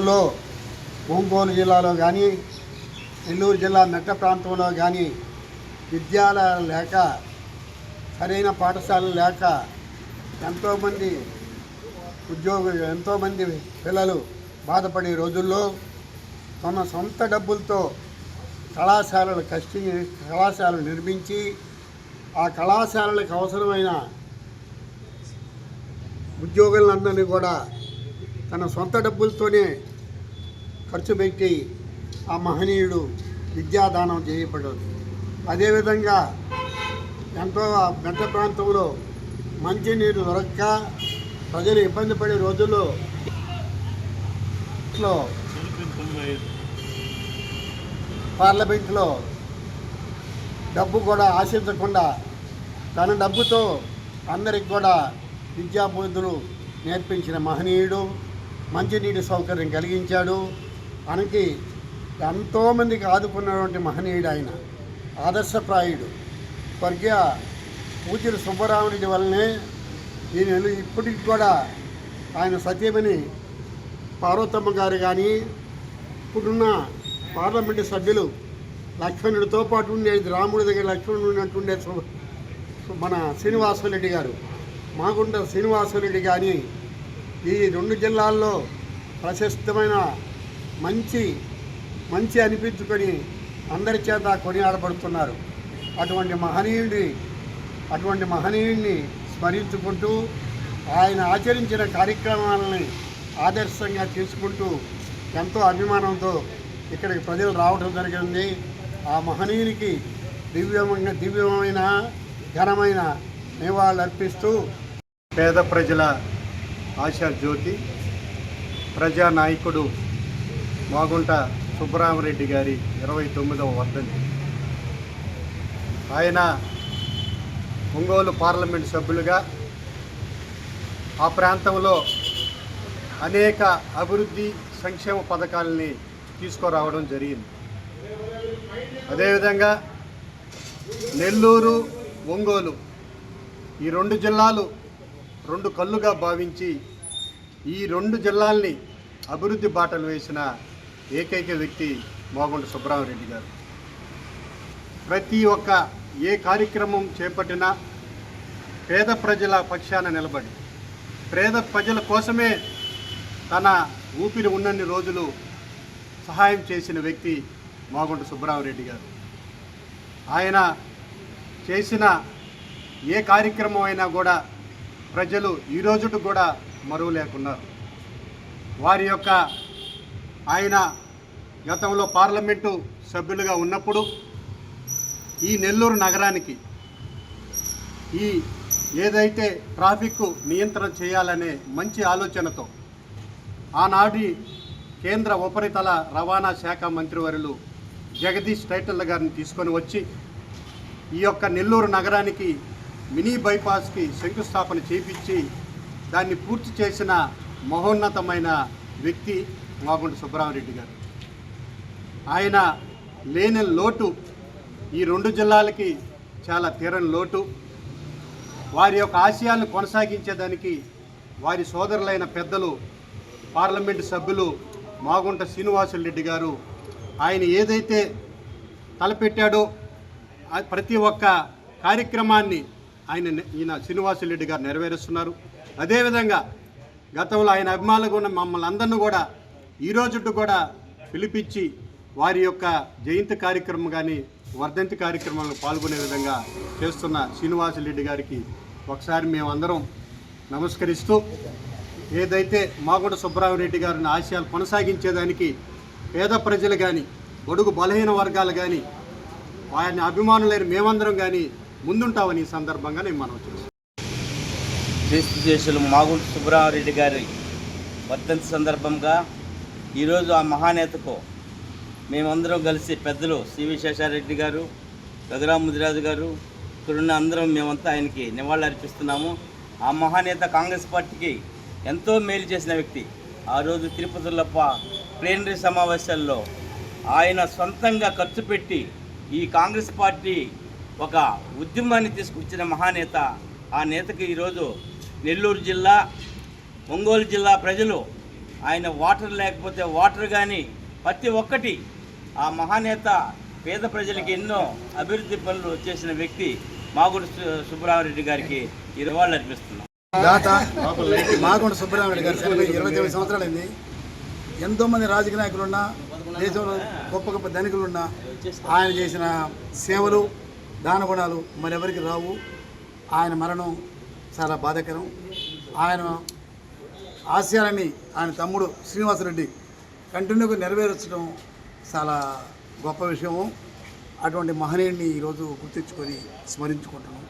లో ఒంగోలు జిల్లాలో కానీ నెల్లూరు జిల్లా మెట్ట ప్రాంతంలో కానీ విద్యాలయాలు లేక సరైన పాఠశాలలు లేక ఎంతోమంది ఉద్యోగులు ఎంతోమంది పిల్లలు బాధపడే రోజుల్లో తమ సొంత డబ్బులతో కళాశాలలు కష్టి కళాశాలలు నిర్మించి ఆ కళాశాలలకు అవసరమైన ఉద్యోగులందరినీ కూడా తన సొంత డబ్బులతోనే ఖర్చు పెట్టి ఆ మహనీయుడు విద్యాదానం చేయబడ్డాడు. అదేవిధంగా ఎంతో మెట్ట ప్రాంతంలో మంచినీరు దొరక్క ప్రజలు ఇబ్బంది పడే రోజుల్లో పార్లమెంట్లో డబ్బు కూడా ఆశించకుండా తన డబ్బుతో అందరికి కూడా విద్యాబోధులు నేర్పించిన మహనీయుడు మంచినీటి సౌకర్యం కలిగించాడు. మనకి ఎంతోమందికి ఆదుకున్నటువంటి మహనీయుడు ఆయన. ఆదర్శప్రాయుడు. స్వర్గీయ పూజలు సుబ్బరామరెడ్డి వల్లనే ఈయన ఇప్పటికి కూడా ఆయన సత్యమని పార్వతమ్మ గారు కానీ ఇప్పుడున్న పార్లమెంటు సభ్యులు లక్ష్మణుడితో పాటు ఉండేది రాముడి దగ్గర లక్ష్మణుడు ఉన్నట్టుండే మన శ్రీనివాసరెడ్డి గారు. మాగుండ శ్రీనివాసరెడ్డి కానీ ఈ రెండు జిల్లాల్లో ప్రశస్తమైన మంచి మంచి అనిపించుకొని అందరి చేత కొనియాడబడుతున్నారు. అటువంటి మహనీయుడి అటువంటి మహనీయుడిని స్మరించుకుంటూ ఆయన ఆచరించిన కార్యక్రమాలని ఆదర్శంగా తీసుకుంటూ ఎంతో అభిమానంతో ఇక్కడికి ప్రజలు రావడం జరిగింది. ఆ మహనీయునికి దివ్యమైన దివ్యమైన ఘనమైన నివాళులు అర్పిస్తూ పేద ప్రజల ఆశా జ్యోతి ప్రజానాయకుడు మాగుంట సుబ్బరామరెడ్డి గారి ఇరవై తొమ్మిదవ వర్ధంతి. ఆయన ఒంగోలు పార్లమెంట్ సభ్యులుగా ఆ ప్రాంతంలో అనేక అభివృద్ధి సంక్షేమ పథకాలని తీసుకురావడం జరిగింది. అదేవిధంగా నెల్లూరు ఒంగోలు ఈ రెండు జిల్లాలు రెండు కళ్ళుగా భావించి ఈ రెండు జిల్లాల్ని అభివృద్ధి బాటలు వేసిన ఏకైక వ్యక్తి మోగుంట సుబ్బరామరెడ్డి గారు. ప్రతి ఒక్క ఏ కార్యక్రమం చేపట్టినా పేద ప్రజల పక్షాన నిలబడి పేద ప్రజల కోసమే తన ఊపిరి ఉన్నన్ని రోజులు సహాయం చేసిన వ్యక్తి మాగుంట సుబ్బరామరెడ్డి గారు. ఆయన చేసిన ఏ కార్యక్రమం అయినా కూడా ప్రజలు ఈ రోజుకు కూడా మరువు లేకున్నారు వారి యొక్క ఆయన గతంలో పార్లమెంటు సభ్యులుగా ఉన్నప్పుడు ఈ నెల్లూరు నగరానికి ఈ ఏదైతే ట్రాఫిక్ నియంత్రణ చేయాలనే మంచి ఆలోచనతో ఆనాటి కేంద్ర ఉపరితల రవాణా శాఖ మంత్రివర్యులు జగదీష్ టైటల్ గారిని తీసుకొని వచ్చి ఈ యొక్క నెల్లూరు నగరానికి మినీ బైపాస్కి శంకుస్థాపన చేపించి దాన్ని పూర్తి చేసిన మహోన్నతమైన వ్యక్తి మాగుంట సుబ్బరామరెడ్డి గారు. ఆయన లేని లోటు ఈ రెండు జిల్లాలకి చాలా తీరని లోటు. వారి యొక్క ఆశయాలను కొనసాగించేదానికి వారి సోదరులైన పెద్దలు పార్లమెంటు సభ్యులు మాగుంట శ్రీనివాసులరెడ్డి గారు ఆయన ఏదైతే తలపెట్టాడో ప్రతి ఒక్క కార్యక్రమాన్ని ఆయన ఈయన శ్రీనివాసరెడ్డి గారు నెరవేరుస్తున్నారు. అదేవిధంగా గతంలో ఆయన అభిమానులకు ఉన్న మమ్మల్ని అందరినీ కూడా ఈ కూడా పిలిపించి వారి యొక్క జయంతి కార్యక్రమం కానీ వర్ధంతి కార్యక్రమంలో పాల్గొనే విధంగా చేస్తున్న శ్రీనివాసరెడ్డి గారికి ఒకసారి మేమందరం నమస్కరిస్తూ ఏదైతే మాగుంట సుబ్బరామరెడ్డి గారిని ఆశయాలు కొనసాగించేదానికి పేద ప్రజలు కానీ బడుగు బలహీన వర్గాలు కానీ ఆయన అభిమానులైన మేమందరం కానీ ముందుంటామని ఈ సందర్భంగా నేను మనం చేస్తాను క్రీస్తు దేశులు మాగుంట సుబ్బరామరెడ్డి గారి వర్ధంతి సందర్భంగా ఈరోజు ఆ మహానేతకు మేమందరం కలిసి పెద్దలు సివి శేషారెడ్డి గారు రఘురామ్ ముదిరాజు గారు ఇక్కడున్న అందరం మేమంతా ఆయనకి నివాళులు అర్పిస్తున్నాము. ఆ మహానేత కాంగ్రెస్ పార్టీకి ఎంతో మేలు చేసిన వ్యక్తి. ఆ రోజు తిరుపతిలప్ప ప్లేనరీ సమావేశాల్లో ఆయన సొంతంగా ఖర్చు పెట్టి ఈ కాంగ్రెస్ పార్టీ ఒక ఉద్యమాన్ని తీసుకొచ్చిన మహానేత ఆ నేతకి ఈరోజు నెల్లూరు జిల్లా ఒంగోలు జిల్లా ప్రజలు ఆయన వాటర్ లేకపోతే వాటర్ కానీ ప్రతి ఒక్కటి ఆ మహానేత పేద ప్రజలకి ఎన్నో అభివృద్ధి పనులు చేసిన వ్యక్తి మాగుడు సుబ్బరామరెడ్డి గారికి ఈ రివార్డులు అర్పిస్తున్నాం. మాగుండ సుబ్బరామరెడ్డి గారు ఇరవై తొమ్మిది సంవత్సరాలైంది. ఎంతోమంది రాజకీయ నాయకులున్నా దేశంలో గొప్ప గొప్ప ధనికులున్నా ఆయన చేసిన సేవలు దాన గుణాలు మరెవరికి రావు. ఆయన మరణం చాలా బాధాకరం. ఆయన ఆశయాలని ఆయన తమ్ముడు శ్రీనివాసరెడ్డి కంటిన్యూగా నెరవేర్చడం చాలా గొప్ప విషయము. అటువంటి మహనీయుడిని ఈరోజు గుర్తించుకొని స్మరించుకుంటున్నాం.